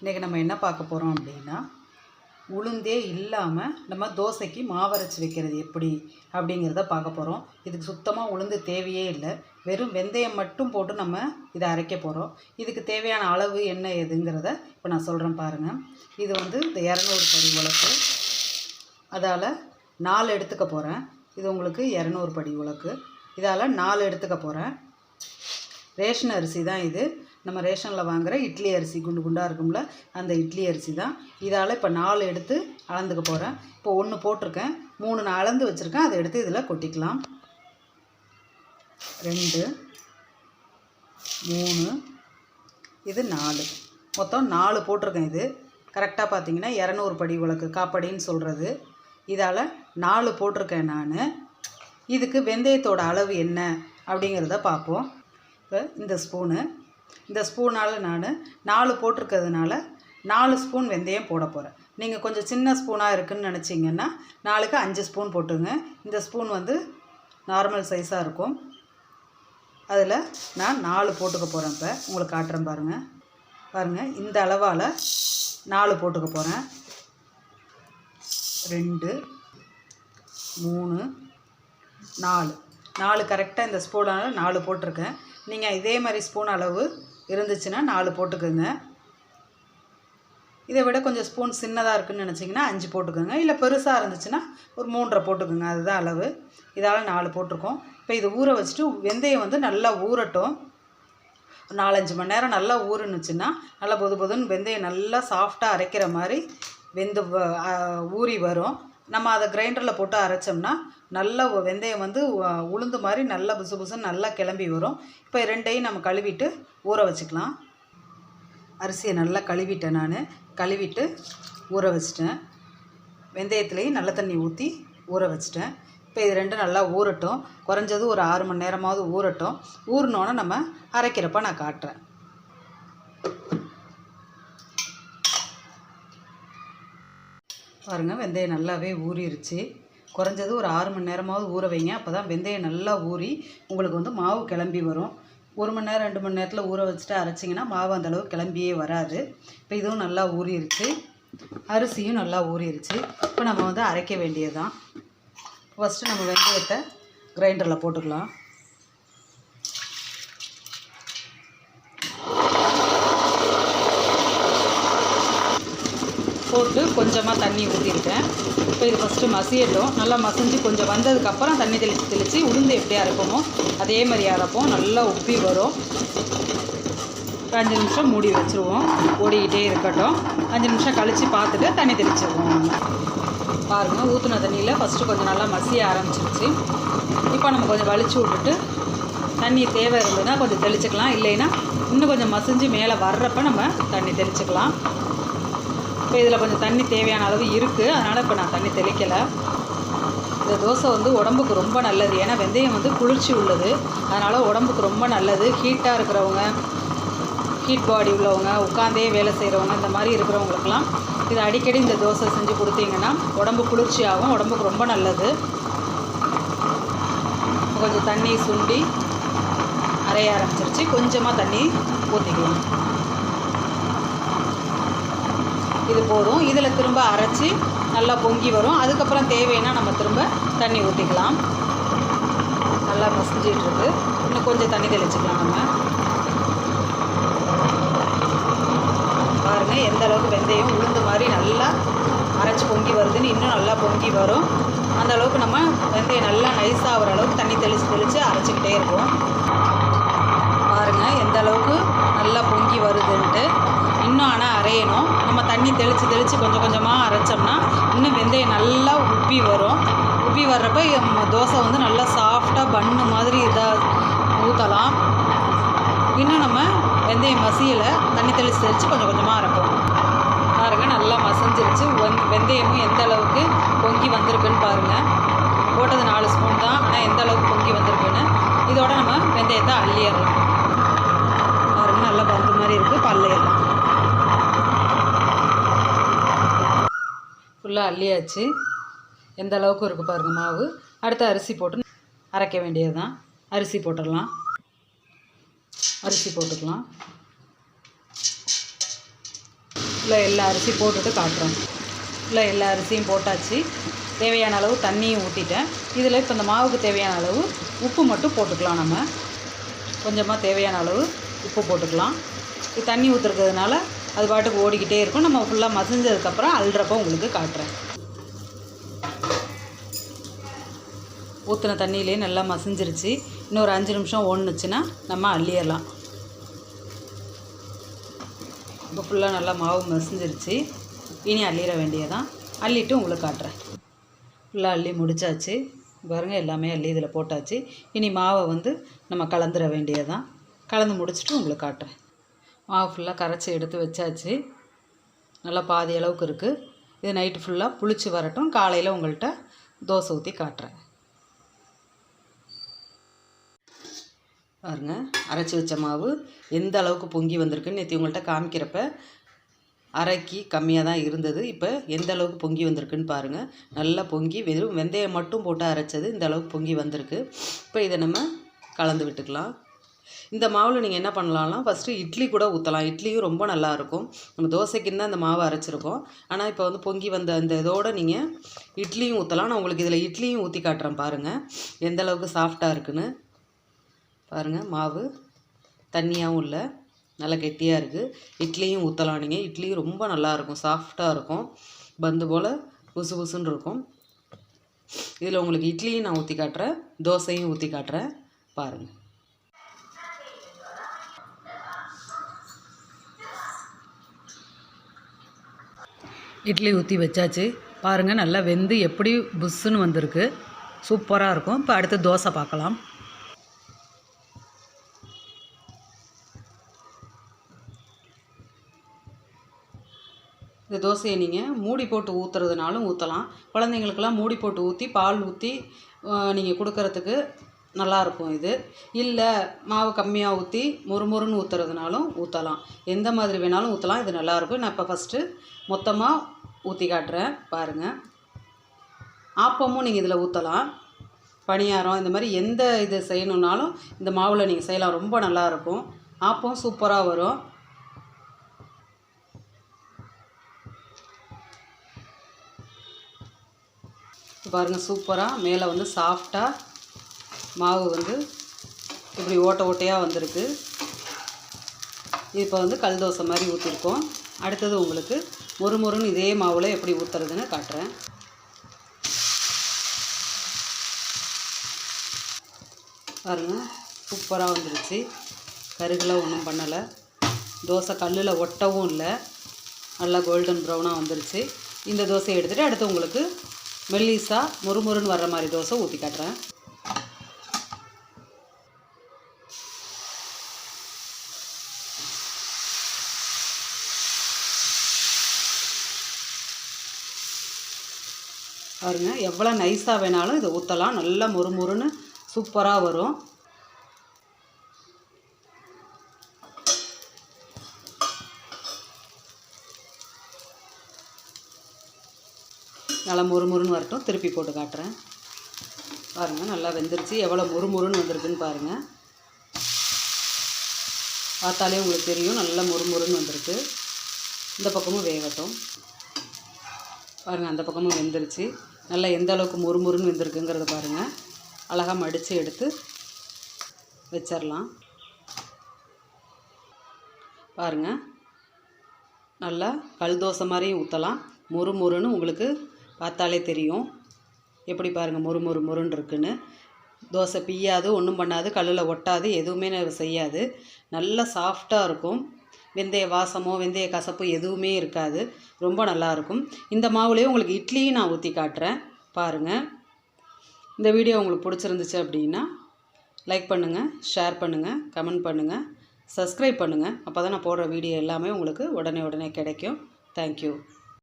இன்றைக்கி நம்ம என்ன பார்க்க போகிறோம் அப்படின்னா உளுந்தே இல்லாமல் நம்ம தோசைக்கு மாவரைச்சி வைக்கிறது எப்படி அப்படிங்கிறத பார்க்க போகிறோம் இதுக்கு சுத்தமாக உளுந்து தேவையே இல்லை. வெறும் வெந்தயம் மட்டும் போட்டு நம்ம இதை அரைக்க போகிறோம் இதுக்கு தேவையான அளவு என்ன எதுங்கிறத இப்போ நான் சொல்கிறேன் பாருங்கள் இது வந்து இந்த இரநூறு படி உலக்கு. அதால் நாலு எடுத்துக்க போகிறேன் இது உங்களுக்கு இரநூறு படி உலக்கு. இதால் நாலு எடுத்துக்க போகிறேன் ரேஷன் அரிசி தான் இது. நம்ம ரேஷனில் வாங்குகிற இட்லி அரிசி குண்டு குண்டாக இருக்கும்ல அந்த இட்லி அரிசி தான். இதால் இப்போ நாலு எடுத்து அளந்துக்க போகிறேன் இப்போ ஒன்று போட்டிருக்கேன். மூணு நான் அளந்து வச்சுருக்கேன். அதை எடுத்து இதில் கொட்டிக்கலாம். ரெண்டு மூணு இது நாலு. மொத்தம் நாலு போட்டிருக்கேன் இது. கரெக்டாக பார்த்தீங்கன்னா இரநூறு படி உலக்கு காப்படின்னு சொல்கிறது இதால் நாலு போட்டிருக்கேன் நான். இதுக்கு வெந்தயத்தோட அளவு என்ன அப்படிங்கிறத பார்ப்போம் இப்போ இந்த ஸ்பூனு. இந்த ஸ்பூனால் நான் நாலு போட்டிருக்கிறதுனால நாலு ஸ்பூன் வெந்தயம் போட போகிறேன் நீங்கள் கொஞ்சம் சின்ன ஸ்பூனாக இருக்குதுன்னு நினச்சிங்கன்னா நாளுக்கு அஞ்சு ஸ்பூன் போட்டுங்க இந்த ஸ்பூன் வந்து நார்மல் சைஸாக இருக்கும். அதில் நான் நாலு போட்டுக்க போகிறேன் இப்போ. உங்களுக்கு காட்டுறேன் பாருங்கள் பாருங்கள் இந்த அளவால் நாலு போட்டுக்க போகிறேன் ரெண்டு மூணு நாலு. நாலு கரெக்டாக இந்த ஸ்பூனால் நாலு போட்டிருக்கேன். நீங்கள் இதே மாதிரி ஸ்பூன் அளவு இருந்துச்சுன்னா நாலு போட்டுக்கோங்க. இதை விட கொஞ்சம் ஸ்பூன் சின்னதாக இருக்குன்னு நினச்சிங்கன்னா அஞ்சு போட்டுக்கோங்க. இல்லை பெருசாக இருந்துச்சுன்னா ஒரு மூன்றரை போட்டுக்கோங்க. அதுதான் அளவு. இதால் நாலு போட்டிருக்கோம். இப்போ இதை ஊற வச்சுட்டு வெந்தயம் வந்து நல்லா ஊறட்டும். ஒரு நாலஞ்சு மணி நேரம் நல்லா ஊறுனுச்சுன்னா நல்லா பொது பொதுன்னு வெந்தயம் நல்லா சாஃப்டாக அரைக்கிற மாதிரி வெந்து வ- ஊறி வரும். நம்ம அதை கிரைண்டரில் போட்டு அரைச்சோம்னா நல்ல வெந்தயம் வந்து உளுந்து மாதிரி நல்லா புசு புசுன்னு நல்லா கிளம்பி வரும். இப்போ ரெண்டையும் நம்ம கழுவிட்டு ஊற வச்சுக்கலாம். அரிசியை நல்லா கழுவிட்டேன் நான். கழுவிட்டு ஊற வச்சிட்டேன். வெந்தயத்துலேயும் நல்ல தண்ணி ஊற்றி ஊற வச்சிட்டேன். இப்போ இது ரெண்டும் நல்லா ஊறட்டும். குறைஞ்சது ஒரு ஆறு மணி நேரமாவது ஊறட்டும். ஊறினோன்னே நம்ம அரைக்கிறப்ப நான் காட்டுறேன். பாருங்கள் வெந்தயம் நல்லாவே ஊறிடுச்சு குறைஞ்சது ஒரு ஆறு மணி நேரமாவது ஊற வைங்க. அப்போ தான் வெந்தயம் நல்லா ஊறி உங்களுக்கு வந்து மாவு கிளம்பி வரும். ஒரு மணி நேரம் ரெண்டு மணி நேரத்தில் ஊற வச்சுட்டு அரைச்சிங்கன்னா மாவு அந்தளவு கிளம்பியே வராது. இப்போ இதுவும் நல்லா ஊறிடுச்சு அரிசியும் நல்லா ஊறிடுச்சு இப்போ நம்ம வந்து அரைக்க வேண்டியதுதான். ஃபஸ்ட்டு நம்ம வெந்தயத்தை கிரைண்டரில் போட்டுக்கலாம் போட்டு கொஞ்சமாக தண்ணி ஊற்றிருக்கேன் இப்போ இது ஃபஸ்ட்டு மசியட்டும். நல்லா மசிஞ்சு கொஞ்சம் வந்ததுக்கப்புறம் தண்ணி தெளித்து தெளித்து உளுந்து எப்படி அரைப்போமோ அதே மாதிரி அரைப்போம். நல்லா உப்பி வரும். அஞ்சு நிமிஷம் மூடி வச்சுருவோம். ஓடிக்கிட்டே இருக்கட்டும். அஞ்சு நிமிஷம் கழித்து பார்த்துட்டு தண்ணி தெளிச்சிடுவோம் பாருங்கள் ஊற்றின தண்ணியில் ஃபஸ்ட்டு கொஞ்சம் நல்லா மசிய ஆரம்பிச்சிருச்சு. இப்போ நம்ம கொஞ்சம் வலிச்சு விட்டுட்டு தண்ணி தேவை இருந்ததுன்னா கொஞ்சம் தெளிச்சுக்கலாம். இல்லைன்னா இன்னும் கொஞ்சம் மசிஞ்சு மேலே வர்றப்ப நம்ம தண்ணி தெளிச்சுக்கலாம். இப்போ இதில் கொஞ்சம் தண்ணி தேவையான அளவு இருக்குது அதனால் இப்போ நான் தண்ணி தெளிக்கலை. இந்த தோசை வந்து உடம்புக்கு ரொம்ப நல்லது. ஏன்னா வெந்தயம் வந்து குளிர்ச்சி உள்ளது. அதனால் உடம்புக்கு ரொம்ப நல்லது. ஹீட்டாக இருக்கிறவங்க ஹீட் பாடி உள்ளவங்க உட்காந்தே வேலை செய்கிறவங்க இந்த மாதிரி இருக்கிறவங்களுக்கெல்லாம் இது அடிக்கடி இந்த தோசை செஞ்சு கொடுத்தீங்கன்னா உடம்பு குளிர்ச்சியாகும். உடம்புக்கு ரொம்ப நல்லது. கொஞ்சம் தண்ணி சுண்டி அரைய ஆரம்பிச்சிருச்சு. கொஞ்சமாக தண்ணி ஊற்றிக்கலாம் இது போதும். இதில் திரும்ப அரைச்சி நல்லா பொங்கி வரும். அதுக்கப்புறம் தேவைன்னா நம்ம திரும்ப தண்ணி ஊற்றிக்கலாம் நல்லா மசிஞ்சிட்டு இன்னும் கொஞ்சம் தண்ணி தெளிச்சிக்கலாம் நம்ம. பாருங்கள் எந்த அளவுக்கு வெந்தயம் உளுந்து மாதிரி நல்லா அரைச்சி பொங்கி வருதுன்னு இன்னும் நல்லா பொங்கி வரும். அந்த அளவுக்கு நம்ம வெந்தயம் நல்லா நைஸாக ஆகிற அளவுக்கு தண்ணி தெளித்து தெளித்து அரைச்சிக்கிட்டே இருப்போம். பாருங்கள் எந்த அளவுக்கு நல்லா பொங்கி வருதுன்ட்டு. இன்னும் ஆனால் அரையணும். நம்ம தண்ணி தெளித்து தெளித்து கொஞ்சம் கொஞ்சமாக அரைச்சோம்னா இன்னும் வெந்தயம் நல்லா உப்பி வரும். உப்பி வர்றப்ப தோசை வந்து நல்லா சாஃப்டாக பண்ணு மாதிரி இதாக ஊற்றலாம் இன்னும் நம்ம வெந்தயம் மசியில் தண்ணி தெளித்து தெளித்து கொஞ்சம் கொஞ்சமாக அரைப்போம். பாருங்கள் நல்லா மசஞ்சிருச்சு. வெந் வெந்தயமும் எந்த அளவுக்கு பொங்கி வந்திருக்குன்னு பாருங்கள் போட்டது நாலு ஸ்பூன் தான். ஆனால் எந்த அளவுக்கு பொங்கி வந்திருக்குன்னு. இதோட நம்ம வெந்தயத்தை அள்ளிடலாம். பாருங்கள் நல்லா பந்து மாதிரி இருக்குது பல்லையெல்லாம் ஃபுல்லாக அள்ளியாச்சு. எந்த அளவுக்கு இருக்குது பாருங்கள் மாவு. அடுத்து அரிசி போட்டு அரைக்க வேண்டியது தான் அரிசி போட்டுடலாம். அரிசி போட்டுக்கலாம். இல்லை எல்லா அரிசியும் போட்டுட்டு காட்டுறோம். இல்லை எல்லா அரிசியும் போட்டாச்சு. தேவையான அளவு தண்ணியும் ஊற்றிட்டேன் இதில் இப்போ இந்த மாவுக்கு தேவையான அளவு உப்பு மட்டும் போட்டுக்கலாம் நம்ம. கொஞ்சமாக தேவையான அளவு உப்பு போட்டுக்கலாம். இது தண்ணி ஊற்றுறதுனால அது பாட்டுக்கு ஓடிக்கிட்டே இருக்கும். நம்ம ஃபுல்லாக மசிஞ்சதுக்கப்புறம் அல்றப்போ உங்களுக்கு காட்டுறேன். ஊற்றின தண்ணியிலே நல்லா மசிஞ்சிருச்சு. இன்னொரு அஞ்சு நிமிஷம் ஒன்றுச்சுன்னா நம்ம அள்ளிடலாம். இப்போ ஃபுல்லாக நல்லா மாவு மசிஞ்சிருச்சு. இனி அள்ளிட வேண்டியதான் அள்ளிட்டு உங்களுக்கு காட்டுறேன். ஃபுல்லாக அள்ளி முடிச்சாச்சு. பாருங்கள் எல்லாமே அள்ளி இதில் போட்டாச்சு. இனி மாவை வந்து நம்ம கலந்துட வேண்டியதான் கலந்து முடிச்சுட்டு உங்களுக்கு காட்டுறேன். மாவு ஃபுல்லாக கரைச்சி எடுத்து வச்சாச்சு. நல்லா பாதி அளவுக்கு இருக்குது இது நைட்டு ஃபுல்லாக புளிச்சு வரட்டும். காலையில் உங்கள்கிட்ட தோசை ஊற்றி காட்டுறேன். பாருங்க அரைச்சி வச்ச மாவு எந்த அளவுக்கு பொங்கி வந்திருக்குன்னு நேற்று உங்கள்கிட்ட காமிக்கிறப்ப அரைக்கி கம்மியாக தான் இருந்தது. இப்போ எந்த அளவுக்கு பொங்கி வந்திருக்குன்னு பாருங்கள் நல்லா பொங்கி வெறும் வெந்தயம் மட்டும் போட்டு அரைச்சது இந்த அளவுக்கு பொங்கி வந்திருக்கு. இப்போ இதை நம்ம கலந்து விட்டுக்கலாம். இந்த மாவில் நீங்கள் என்ன பண்ணலாம்னா ஃபஸ்ட்டு இட்லி கூட ஊற்றலாம் இட்லியும் ரொம்ப நல்லாயிருக்கும் நம்ம தோசைக்குன்னு தான் அந்த மாவு அரைச்சிருக்கோம். ஆனால் இப்போ வந்து பொங்கி வந்த அந்த இதோடு நீங்கள் இட்லியும் ஊற்றலாம் நான் உங்களுக்கு இதில் இட்லியும் ஊற்றி காட்டுறேன் பாருங்கள் எந்த அளவுக்கு சாஃப்டாக இருக்குன்னு. பாருங்கள் மாவு தண்ணியாகவும் இல்லை. நல்லா கெட்டியாக இருக்குது இட்லியும் ஊற்றலாம் நீங்கள் இட்லியும் ரொம்ப நல்லாயிருக்கும் சாஃப்டாக இருக்கும். பந்து போல் புசு புசுன்னு இருக்கும். இதில் உங்களுக்கு இட்லியும் நான் ஊற்றி காட்டுறேன். தோசையும் ஊற்றி காட்டுறேன். பாருங்கள் இட்லி ஊற்றி வச்சாச்சு. பாருங்கள் நல்லா வெந்து எப்படி புஷ்ஷுன்னு வந்திருக்கு. சூப்பராக இருக்கும். இப்போ அடுத்து தோசை பார்க்கலாம். இந்த தோசையை நீங்கள் மூடி போட்டு ஊற்றுறதுனாலும் ஊற்றலாம் குழந்தைங்களுக்கெல்லாம் மூடி போட்டு ஊற்றி பால் ஊற்றி நீங்கள் கொடுக்கறதுக்கு நல்லாயிருக்கும் இது. இல்லை மாவு கம்மியாக ஊற்றி மொறுமொறுன்னு ஊற்றுறதுனாலும் ஊற்றலாம் எந்த மாதிரி வேணாலும் ஊற்றலாம் இது நல்லாயிருக்கும் நான் இப்போ ஃபஸ்ட்டு மொத்தமாக ஊற்றி காட்டுறேன் பாருங்கள் ஆப்பமும் நீங்கள் இதில் ஊற்றலாம் பணியாரம் இந்த மாதிரி எந்த இது செய்யணுன்னாலும் இந்த மாவில் நீங்கள் செய்யலாம். ரொம்ப நல்லாயிருக்கும் ஆப்பம் சூப்பராக வரும். பாருங்கள் சூப்பராக மேலே வந்து சாஃப்டாக மாவு வந்து இப்படி ஓட்டை ஓட்டையாக வந்திருக்கு. இப்போ வந்து கல் தோசை மாதிரி ஊற்றிருக்கோம் அடுத்தது உங்களுக்கு மொறு மொறுன்னு இதே மாவில் எப்படி ஊற்றுறதுன்னு காட்டுறேன். பாருங்கள் சூப்பராக வந்துருச்சு. கருகெலாம் ஒன்றும் பண்ணலை. தோசை கல்லில் ஒட்டவும் இல்லை. நல்லா கோல்டன் ப்ரௌனாக வந்துருச்சு. இந்த தோசையை எடுத்துகிட்டு அடுத்து உங்களுக்கு மெல்லிஸா முறுமுறுன்னு வர்ற மாதிரி தோசை ஊற்றி காட்டுறேன். பாருங்க எவ்வளோ நைஸாக வேணாலும் இதை ஊற்றலாம் நல்லா மொறுமொறுன்னு சூப்பராக வரும். நல்லா மொறுமொறுன்னு வரட்டும். திருப்பி போட்டு காட்டுறேன். பாருங்கள் நல்லா வெந்துருச்சு. எவ்வளோ மொறுமொறுன்னு வந்திருக்குன்னு பாருங்கள் பார்த்தாலே உங்களுக்கு தெரியும் நல்லா மொறுமொறுன்னு வந்திருக்கு. இந்த பக்கமும் வேகட்டும். பாருங்கள் அந்த பக்கமும் வெந்துருச்சு. நல்லா எந்த அளவுக்கு முறுமுறுன்னு வெந்திருக்குங்கிறத பாருங்கள் அழகாக மடித்து எடுத்து வச்சிடலாம் பாருங்கள் நல்லா கல் தோசை மாதிரியும் ஊற்றலாம் மொறு மொறுன்னு உங்களுக்கு பார்த்தாலே தெரியும். எப்படி பாருங்கள் மொறு மொறு மொறுன்னு இருக்குன்னு. தோசை பிய்யாது ஒன்றும் பண்ணாது கல்லில் ஒட்டாது எதுவுமே செய்யாது. நல்லா சாஃப்டாக இருக்கும். வெந்தய வாசமோ வெந்தய கசப்பு எதுவுமே இருக்காது. ரொம்ப நல்லா இருக்கும். இந்த மாவுலேயே உங்களுக்கு இட்லியும் நான் ஊற்றி காட்டுறேன். பாருங்கள் இந்த வீடியோ உங்களுக்கு பிடிச்சிருந்துச்சு அப்படின்னா லைக் பண்ணுங்கள் ஷேர் பண்ணுங்கள் கமெண்ட் பண்ணுங்கள் சப்ஸ்கிரைப் பண்ணுங்கள் அப்போ தான் நான் போடுற வீடியோ எல்லாமே உங்களுக்கு உடனே உடனே கிடைக்கும். தேங்க்யூ